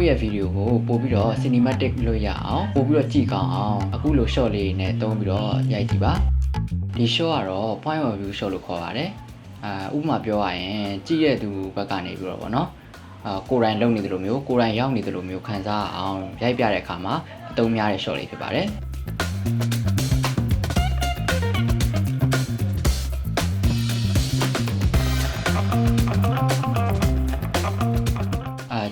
ကိုယ့်ရဲ့ဗီဒီယိုကိုပို့ပြီးတော့ cinematic လို့ရအောင်ပို့ပြီးတော့ကြည့်ကောင်းအောင်အခုလို shot လေးနဲ့တုံးပြီးတော့ရိုက်ကြည့်ပါဒီ shot ကတော့ point of view shot လို့ခေါ်ပါတယ်အာဥပမာပြောရရင်ကြည့်ရတဲ့သူဘက်ကနေပြီးတော့ဗောနော်အာကိုယ်တိုင်လုံနေတယ်လို့မျိုးကိုယ်တိုင်ရောက်နေတယ်လို့မျိုးခံစားအောင်ရိုက်ပြတဲ့အခါမှာအသုံးများတဲ့ shot လေးဖြစ်ပါတယ်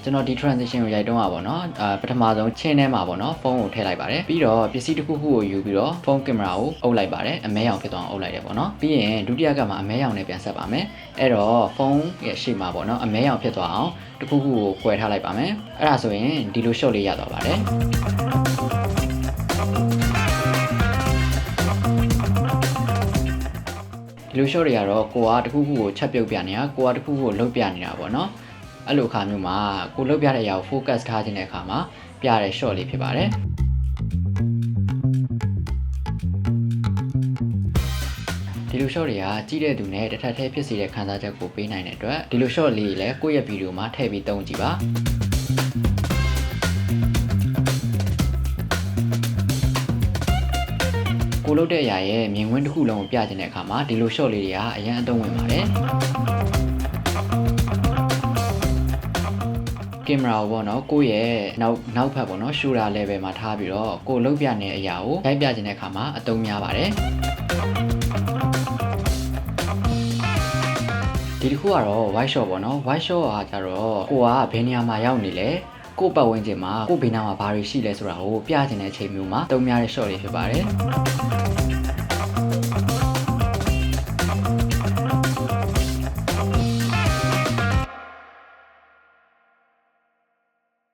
ကျွန်တော်ဒီ transition ကိုရိုက်တုံးတာပေါ့နော်အာပထမဆုံးချင်းထဲမှာပေါ့နော်ဖုန်းကိုထည့်လိုက်ပါတယ်ပြီးတော့ပစ္စည်းတစ်ခုခုကိုယူပြီးတော့ဖုန်းကင်မရာကိုအုပ်လိုက်ပါတယ်အမဲရောင်ဖြစ်သွားအောင်အုပ်လိုက်တယ်ပေါ့နော်ပြီးရင်ဒုတိယကမှာအမဲရောင်နဲ့ပြန်ဆက်ပါမယ်အဲ့တော့ဖုန်းရဲ့ရှေ့မှာပေါ့နော်အမဲရောင်ဖြစ်သွားအောင်တစ်ခုခုကို꿰ထားလိုက်ပါမယ်အဲ့ဒါဆိုရင်ဒီလို shot လေးရသွားပါတယ်ဒီလို shot တွေကတော့ကိုကတစ်ခုခုကိုချက်ပြုတ်ပြနေတာကိုကတစ်ခုခုကိုလှုပ်ပြနေတာပေါ့နော် အဲ့လိုအခါမျိုးမှာကိုလှုပ်ပြတဲ့အရာကို focus ထားခြင်းတဲ့အခါမှာပြတဲ့ shot လေးဖြစ်ပါတယ်ဒီလို shot တွေကကြီးတဲ့သူနဲ့တစ်ထပ်တည်းဖြစ်စေတဲ့ခံစားချက်ကိုပေးနိုင်တဲ့အတွက်ဒီလို shot လေးတွေလည်းကိုယ့်ရဲ့ဗီဒီယိုမှာထည့်ပြီးသုံးကြည့်ပါကိုလုတ်တဲ့အရာရဲ့မြင်ကွင်းတစ်ခုလုံးကိုပြခြင်းတဲ့အခါမှာဒီလို shot လေးတွေကအရင်အသုံးဝင်ပါတယ် ကင်မရာကိုပေါ့နော်ကိုယ့်ရဲ့နောက်နောက်ဖက်ပေါ့နော်ရှူတာ level မှာထားပြီးတော့ကိုယ်လုတ်ပြနေတဲ့အရာကိုရိုက်ပြခြင်းတဲ့အခါမှာအသုံးများပါတယ်ဒီတစ်ခုကတော့ white shot ပေါ့နော် white shot ကကြတော့ကိုကဘယ်နေရာမှာရောက်နေလဲကိုယ့်ပတ်ဝန်းကျင်မှာကိုယ့်ဘေးနားမှာဘာတွေရှိလဲဆိုတာကိုပြခြင်းတဲ့အချိန်မျိုးမှာသုံးများတဲ့ shot လေးဖြစ်ပါတယ်